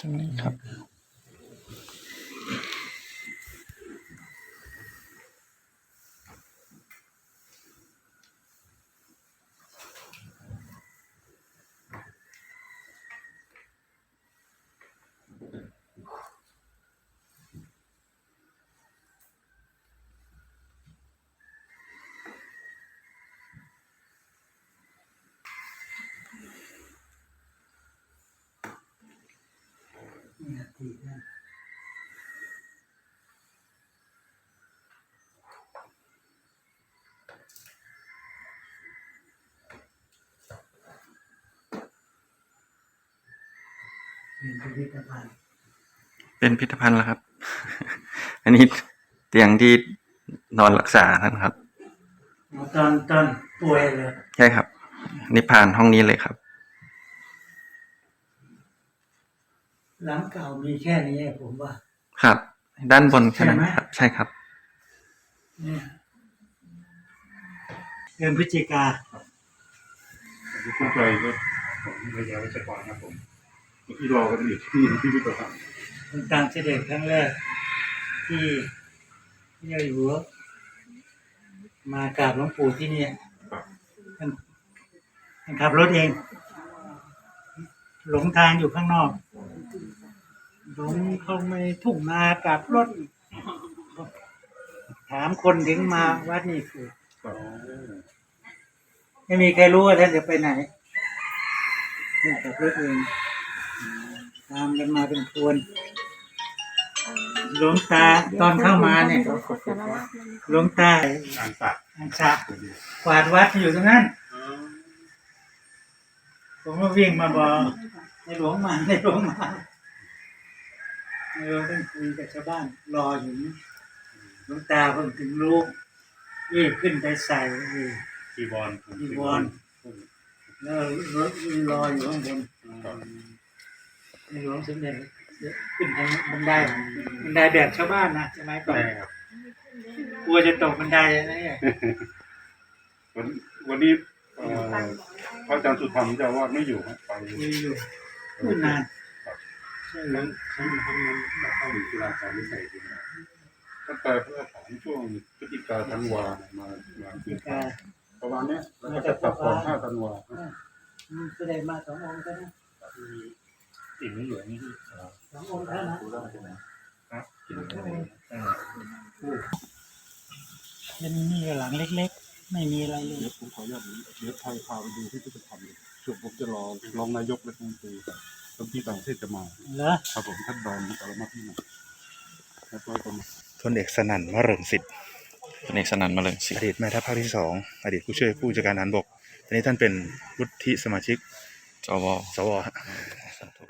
ตรงนี้ครับ นี่ตีนะเป็นพิพิธภัณฑ์ เป็นพิพิธภัณฑ์แล้วครับ อันนี้เตียงที่นอนรักษาท่านครับอ๋อตอนตอนป่วยเลย ใช่ครับ นิพพานห้องนี้เลยครับ หลังเก่ามีแค่นี้ผมว่า ครับ ด้านบนแค่นั้นใช่ไหมครับ ใช่ครับ เนี่ยเดือนพฤศจิกาผมเข้าใจก็ผมระยะวัชกรครับผมที่รอกันอยู่ที่ที่พิพิธภัณฑ์เป็นการเสด็จครั้งแรก ที่ที่เราอยู่หัวมากราบหลวงปู่ที่เนี่ยท่านท่านขับรถเอง หลงทางอยู่ข้างนอก หลงเข้าไม่ทุ่งนากับรถ ถามคนถึงมาวัดนี่คือไม่มีใครรู้ว่าท่านจะไปไหนท่านขับรถเองตามกันมาเป็นพวนหลวงตาตอนเข้ามาเนี่ยหลวงตาอ่านตัดอังสะกวาดวัดอยู่ตรงนั้นผมก็วิ่งมาบอกในหลวงมาในหลวงมา ในหลวงต้องคุยกับชาวบ้านรออยู่นี่หลวงตาเพิ่งถึงรู้รีบขึ้นไปใส่เออ จีวรจีวร แล้วรถรออยู่ข้างบนในหลวงสมเด็จขึ้นทางบันไดบันไดแบบชาวบ้านนะสมัยก่อนใช่ครับกลัวจะตกบันไดอะไรเนี่ยวันวันนี้เอ่อพระอาจารย์สุธรรมเจ้าอาวาดไม่อยู่ครับไป มีอยู่พูดนานใช่ครั้งครั้งครั้งนั้นเราเข้าอยู่ที่ราชาวิสัยจริงนะตั้งแต่เพื่อของช่วงพฤศจิกาธันวาเนี่ยมามาคือกาประมาณนี้แล้วก็จะตัดก่อนห้าธันวาอืมแสดงมาสององค์ก็นะสิ่งนี้อนี่ที่สององค์แล้วนะครับกินได้เป็นนี่หลังเล็กๆ ไม่มีอะไรเลย ผมขออนุญาตเดี๋ยวไทยพาไปดูที่พิพิธภัณฑ์เลยช่วงผมจะรอรองนายกรัฐมนตรี ต้องที่ต่างประเทศจะมาเหรอครับผมท่านดอนปรมาภิมาแล้วก็จะมาพลเอกสนั่นมะเริงสิทธิ์เป็นเอกสนันมาเลยสิอดีตแม่ทัพภาคที่สองอดีตผู้ช่วยผู้จัดการทหารบกตอนนี้ท่านเป็นวุฒิสมาชิกจวสวฮะสาธุ